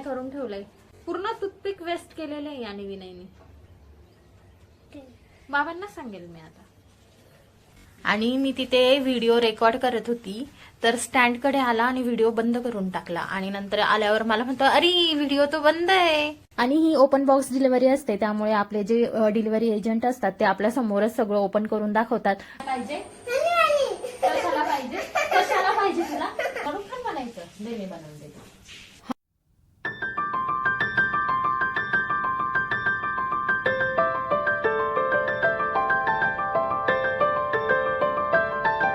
काय करून ठेवलंय. पूर्ण टूथपिक वेस्ट केलेलं आहे याने विनयने बाबांना सांगेल मी आता. आणि मी तिथे व्हिडिओ रेकॉर्ड करत होती तर स्टँडकडे आला आणि व्हिडिओ बंद करून टाकला. आणि नंतर आल्यावर मला म्हणतो अरे व्हिडिओ तो बंद आहे. आणि ही ओपन बॉक्स डिलिव्हरी असते त्यामुळे आपले जे डिलिव्हरी एजंट असतात ते आपल्या समोरच सगळं ओपन करून दाखवतात. पाहिजे? कशाला पाहिजे? कशाला पाहिजे तुला? म्हणून पण म्हणायचं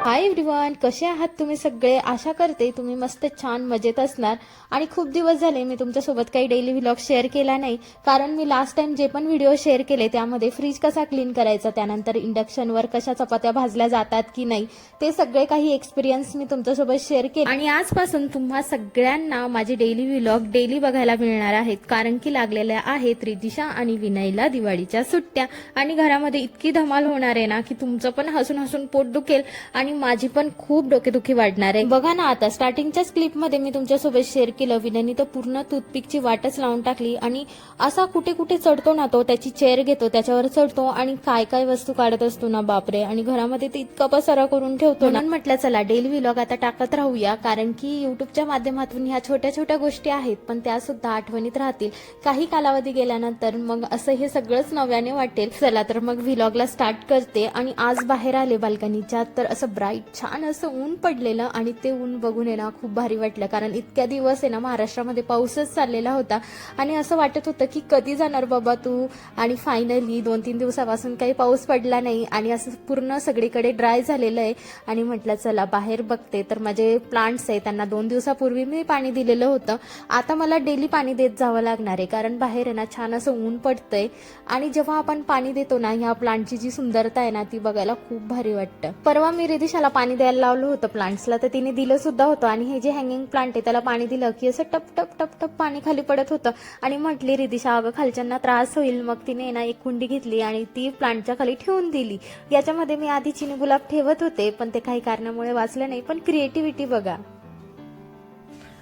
हाय एव्हरीवन कसे आहात तुम्ही सगळे? आशा करते तुम्ही मस्त छान मजेत असणार. आणि खूप दिवस झाले मी तुमच्यासोबत काही डेली व्लॉग शेअर केला नाही. कारण मी लास्ट टाइम जे पण व्हिडिओ शेअर केले त्यामध्ये फ्रीज कसा क्लीन करायचा त्यानंतर इंडक्शनवर कशा चपात्या भाजल्या जातात की नाही ते सगळे काही एक्सपिरियन्स मी तुमच्यासोबत शेअर केले. आणि आजपासून तुम्हा सगळ्यांना माझे डेली व्लॉग डेली बघायला मिळणार आहेत. कारण की लागलेल्या आहेत रिदिशा आणि विनयला दिवाळीच्या सुट्ट्या. आणि घरामध्ये इतकी धमाल होणार आहे ना की तुमचं पण हसून हसून पोट दुखेल आणि माझी पण खूप डोकेदुखी वाढणार आहे. बघा ना आता स्टार्टिंगच्याच क्लिपमध्ये मी तुमच्यासोबत शेअर केलं विनयनी तर पूर्ण टूथपिकची वाटच लावून टाकली आणि असा कुठे कुठे चढतो ना तो त्याची चेअर घेतो त्याच्यावर चढतो आणि काय काय वस्तू काढत असतो ना बापरे. आणि घरामध्ये ते इतका पसारा करून ठेवतो ना. म्हटलं चला डेली व्लॉग आता टाकत राहूया कारण की युट्यूबच्या माध्यमातून ह्या छोट्या छोट्या गोष्टी आहेत पण त्या सुद्धा आठवणीत राहतील. काही कालावधी गेल्यानंतर मग असं हे सगळंच नव्याने वाटेल. चला तर मग व्हिलॉगला स्टार्ट करते आणि आज बाहेर आले बाल्कनीच्या तर असं ब्राईट छान असं ऊन पडलेलं आणि ते ऊन बघून आहे ना खूप भारी वाटलं. कारण इतक्या दिवस आहे ना महाराष्ट्रामध्ये पाऊसच चाललेला होता. आणि असं वाटत होतं की कधी जाणार बाबा तू? आणि फायनली दोन तीन दिवसापासून काही पाऊस पडला नाही. आणि असं पूर्ण सगळीकडे ड्राय झालेलं आहे. आणि म्हटलं चला बाहेर बघते. तर माझे प्लांट्स आहे त्यांना दोन दिवसापूर्वी मी पाणी दिलेलं होतं. आता मला डेली पाणी देत जावं लागणार आहे. कारण बाहेर आहे ना छान असं ऊन पडतंय. आणि जेव्हा आपण पाणी देतो ना ह्या प्लांटची जी सुंदरता आहे ना ती बघायला खूप भारी वाटतं. परवा मी रिदिशाला पाणी द्यायला लावलं होतं प्लांट्सला तर तिने दिलं सुद्धा होतं. आणि हे जे हँगिंग प्लांट आहे त्याला पाणी दिलं की असं टप टप टप टप पाणी खाली पडत होतं. आणि म्हटली रिदिशा अगं खालच्यांना त्रास होईल. मग तिने ना एक कुंडी घेतली आणि ती प्लांटच्या खाली ठेवून दिली. याच्यामध्ये मी आधी चिनी गुलाब ठेवत होते पण ते काही कारणामुळे वाचलं नाही. पण क्रिएटिव्हिटी बघा.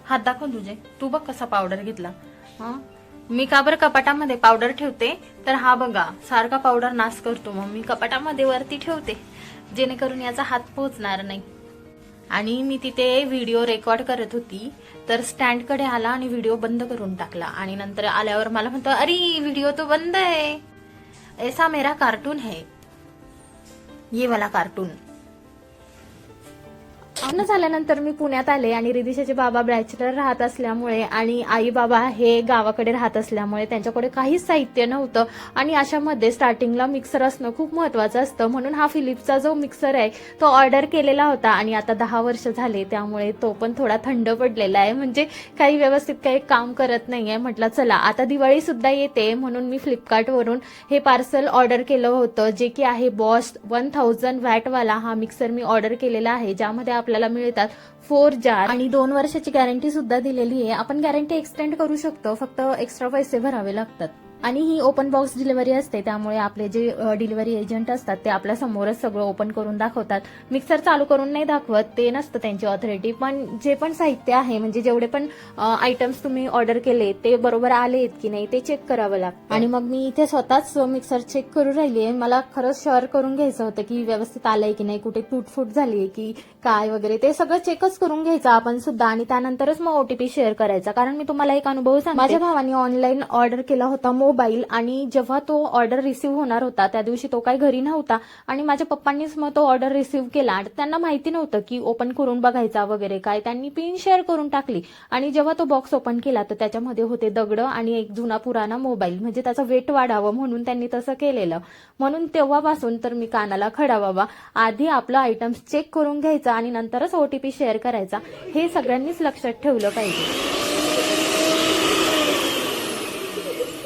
हात दाखव तुझे तू बघ कसा पावडर घेतला. हं? मी का बरं कपाटामध्ये पावडर ठेवते? तर हा बघा सारखा पावडर नाश करतो. मग मी कपाटामध्ये वरती ठेवते. जेणेकरून याचा हात पोहोचणार नाही. आणि मी तिथे व्हिडिओ रेकॉर्ड करत होती तर स्टँडकडे आला आणि व्हिडिओ बंद करून टाकला. आणि नंतर आल्यावर मला म्हणतो अरे व्हिडिओ तो बंद आहे. ऐसा मेरा कार्टून है. ये वाला कार्टून लग्न झाल्यानंतर मी पुण्यात आले आणि रिदिशाचे बाबा बॅचलर राहत असल्यामुळे आणि आई बाबा हे गावाकडे राहत असल्यामुळे त्यांच्याकडे काहीच साहित्य नव्हतं. आणि अशामध्ये स्टार्टिंगला मिक्सर असणं खूप महत्वाचं असतं. म्हणून हा फिलिप्सचा जो मिक्सर आहे तो ऑर्डर केलेला होता आणि आता दहा वर्ष झाले. त्यामुळे तो पण थोडा थंड पडलेला आहे. म्हणजे काही व्यवस्थित काही काम करत नाही आहे म्हटलं चला आता दिवाळी सुद्धा येते. म्हणून मी फ्लिपकार्टवरून हे पार्सल ऑर्डर केलं होतं. जे की आहे बॉस वन थाउजंड वॅटवाला हा मिक्सर मी ऑर्डर केलेला आहे ज्यामध्ये आपला आपल्याला मिळतात. फोर जार आणि दोन वर्षाची गॅरंटी सुद्धा दिलेली आहे. आपण गॅरंटी एक्सटेंड करू शकतो. फक्त एक्स्ट्रा पैसे भरावे लागतात. आणि ही ओपन बॉक्स डिलिव्हरी असते त्यामुळे आपले जे डिलिव्हरी एजंट असतात ते आपल्या समोरच सगळं ओपन करून दाखवतात. मिक्सर चालू करून नाही दाखवत ते नसतं त्यांची ऑथॉरिटी पण जे पण साहित्य आहे म्हणजे जेवढे पण आयटम्स तुम्ही ऑर्डर केले ते बरोबर आले आहेत की नाही ते चेक करावं लागतं. आणि मग मी इथे स्वतःच मिक्सर चेक करू राहिली आहे. मला खरंच शेअर करून घ्यायचं होतं की व्यवस्थित आलंय की नाही कुठे तुटफूट झाली आहे की काय वगैरे ते सगळं चेकच करून घ्यायचं आपण सुद्धा. आणि त्यानंतरच मग ओटीपी शेअर करायचा. कारण मी तुम्हाला एक अनुभव सांग माझ्या भावाने ऑनलाईन ऑर्डर केला होता मोबाईल आणि जेव्हा तो ऑर्डर रिसिव्ह होणार होता त्या दिवशी तो काही घरी नव्हता आणि माझ्या पप्पांनीच मग तो ऑर्डर रिसिव्ह केला. आणि त्यांना माहिती नव्हतं की ओपन करून बघायचा वगैरे काय. त्यांनी पिन शेअर करून टाकली. आणि जेव्हा तो बॉक्स ओपन केला तर त्याच्यामध्ये होते दगड आणि एक जुना पुराणा मोबाईल. म्हणजे त्याचं वेट वाढावं म्हणून त्यांनी तसं केलेलं. म्हणून तेव्हापासून तर मी कानाला खडा बाबा आधी आपलं आयटम्स चेक करून घ्यायचं आणि नंतरच ओटीपी शेअर करायचा. हे सगळ्यांनीच लक्षात ठेवलं पाहिजे.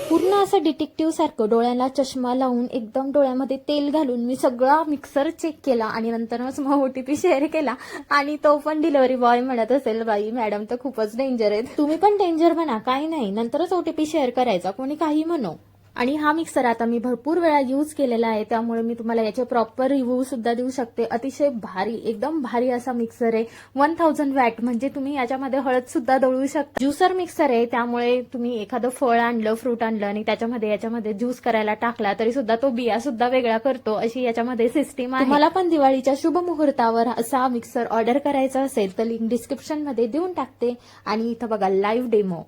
पूर्ण असं डिटेक्टिव्ह सारखं डोळ्याला चष्मा लावून एकदम डोळ्यामध्ये तेल घालून मी सगळा मिक्सर चेक केला आणि नंतरच मग ओटीपी शेअर केला. आणि तो पण डिलिव्हरी बॉय म्हणत असेल बाई मॅडम तर खूपच डेंजर आहेत. तुम्ही पण डेंजर म्हणा काही नाही. नंतरच ओटीपी शेअर करायचा. कोणी काही म्हणो. आणि हा मिक्सर आता मी भरपूर वेळा यूज केलेला आहे. त्यामुळे मी तुम्हाला याचे प्रॉपर रिव्ह्यू सुद्धा देऊ शकते. अतिशय भारी एकदम भारी असा मिक्सर आहे. वन थाउजंड वॅट म्हणजे तुम्ही याच्यामध्ये हळद सुद्धा दळू शकता ज्युसर मिक्सर आहे. त्यामुळे तुम्ही एखादं फळ आणलं फ्रूट आणलं आणि त्याच्यामध्ये याच्यामध्ये ज्यूस करायला टाकला तरी सुद्धा तो बिया सुद्धा वेगळा करतो. अशी याच्यामध्ये सिस्टीम आहे. मला पण दिवाळीच्या शुभ मुहूर्तावर असा मिक्सर ऑर्डर करायचा असेल तर लिंक डिस्क्रिप्शनमध्ये देऊन टाकते. आणि इथं बघा लाईव्ह डेमो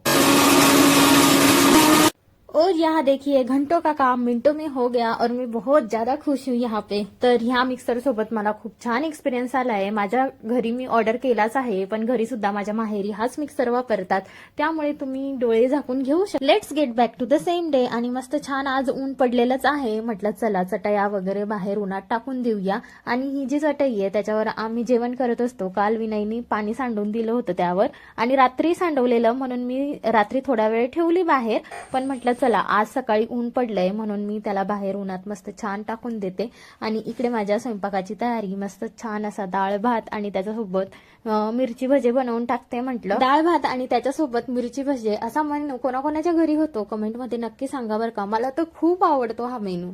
और यहाँ देखिए घंटों का काम मिनटों में हो गया और मैं बहुत ज्यादा खुश हूँ यहाँ पे। तर ह्या मिक्सर सोबत मला खूप छान एक्सपिरियन्स आला आहे. माझ्या घरी मी ऑर्डर केलाच आहे पण घरी सुद्धा माझ्या माहेरी हाच मिक्सर वापरतात. त्यामुळे तुम्ही डोळे झाकून घेऊ शकता let's get back to the same day आणि मस्त छान आज ऊन पडलेलंच आहे. म्हटलं चला चटया वगैरे बाहेर उन्हात टाकून देऊया. आणि ही जी चटई आहे त्याच्यावर आम्ही जेवण करत असतो. काल विनयनी पाणी सांडून दिलं होतं त्यावर. आणि रात्री सांडवलेलं म्हणून मी रात्री थोडा वेळ ठेवली बाहेर. पण म्हटलं चला आज सकाळी ऊन पडलंय म्हणून मी त्याला बाहेर उन्हात मस्त छान टाकून देते. आणि इकडे माझ्या स्वयंपाकाची तयारी मस्त छान असा डाळ भात आणि त्याच्यासोबत मिरची भजे बनवून टाकते म्हटलं. डाळ भात आणि त्याच्यासोबत मिरची भजे असा मेनू कोणाकोणाच्या घरी होतो? कमेंटमध्ये नक्की सांगा बरं का. मला तर खूप आवडतो हा मेनू.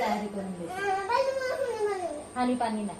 तयारी करून आणि पाणी नाही.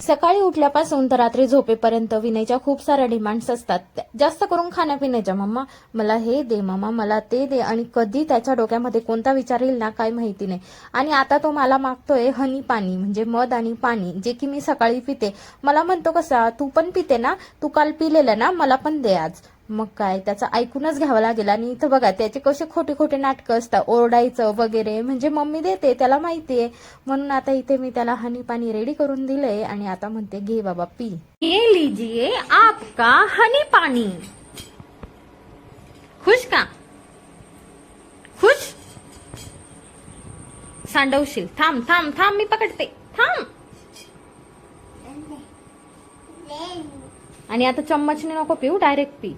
सकाळी उठल्यापासून तर रात्री झोपेपर्यंत विनयच्या खूप साऱ्या डिमांड्स असतात. जास्त करून खाण्यापिण्याच्या मम्मा मला हे दे मम्मा मला ते दे. आणि कधी त्याच्या डोक्यामध्ये कोणता विचार येईल ना काय माहिती नाही. आणि आता तो मला मागतोय हनी पाणी म्हणजे मध आणि पाणी जे की मी सकाळी पिते. मला म्हणतो कसा तू पण पिते ना? तू काल पिलेलं ना? मला पण दे आज. मग काय त्याचं ऐकूनच घ्यावं लागेल. आणि इथं बघा त्याचे कसे खोटे खोटे नाटकं असतात ओरडायचं वगैरे. म्हणजे मम्मी देते त्याला माहितीये. म्हणून आता इथे मी त्याला हनी पाणी रेडी करून दिलंय. आणि आता म्हणते घे बाबा पी. ये लीजिए आपका हनी पाणी खुश का? खुश? सांडवशील. थांब थांब थांब मी पकडते. थांब. आणि आता चम्मचने नको पिऊ डायरेक्ट पी.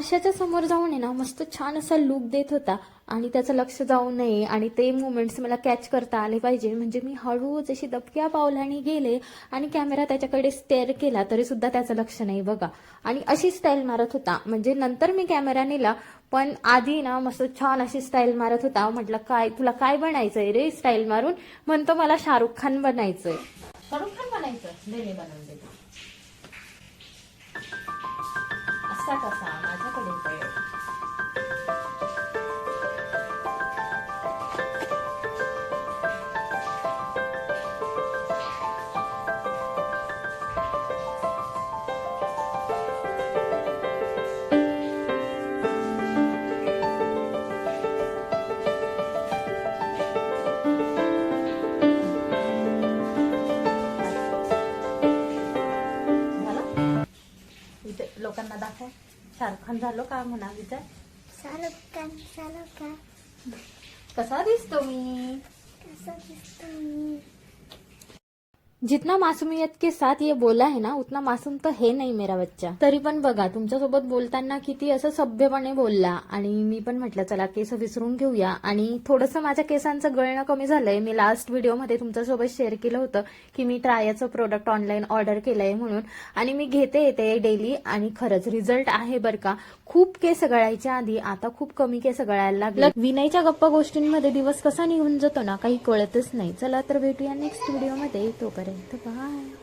आरशाच्या समोर जाऊन आहे ना मस्त छान असा लुक देत होता. आणि त्याचं लक्ष जाऊ नये. आणि ते मुमेंट्स मला कॅच करता आले पाहिजे. म्हणजे मी हळूच अशी दबक्या पावलाने गेले आणि कॅमेरा त्याच्याकडे स्टेअर केला तरी सुद्धा त्याचं लक्ष नाही बघा. आणि अशी स्टाईल मारत होता. म्हणजे नंतर मी कॅमेरा नेला पण आधी ना मस्त छान अशी स्टाईल मारत होता. म्हटलं काय तुला काय बनायचंय रे स्टाईल मारून? म्हणतो मला शाहरुख खान बनायचंय. शाहरुख खान बनायचं? बनवून देतो. असा कसा? लोकांना दाखव. शाहरुख खान झालो का म्हणा विचार शाहरुख खान शाहरुख खान. कसा दिसतो मी? कसा दिसतो मी? जितना मासूमियत के साथ ये बोला है ना उतना मासूम तर हे नाही मेरा बच्चा। तरी पण बघा तुमच्यासोबत बोलताना किती असं सभ्यपणे बोलला आणि मी पण म्हटलं चला केस विसरून घेऊया. आणि थोडंसं माझ्या केसांचं गळणं कमी झालंय. मी लास्ट व्हिडिओमध्ये तुमच्यासोबत शेअर केलं होतं की मी ट्रायाचं प्रोडक्ट ऑनलाईन ऑर्डर केलंय म्हणून. आणि मी घेते येते डेली आणि खरंच रिझल्ट आहे बरं का. खूप केस गळायच्या आधी आता खूप कमी केस गळायला लागले. विनयच्या गप्पा गोष्टींमध्ये दिवस कसा निघून जातो ना काही कळतच नाही. चला तर भेटूया नेक्स्ट व्हिडिओमध्ये तोपर्यंत बाय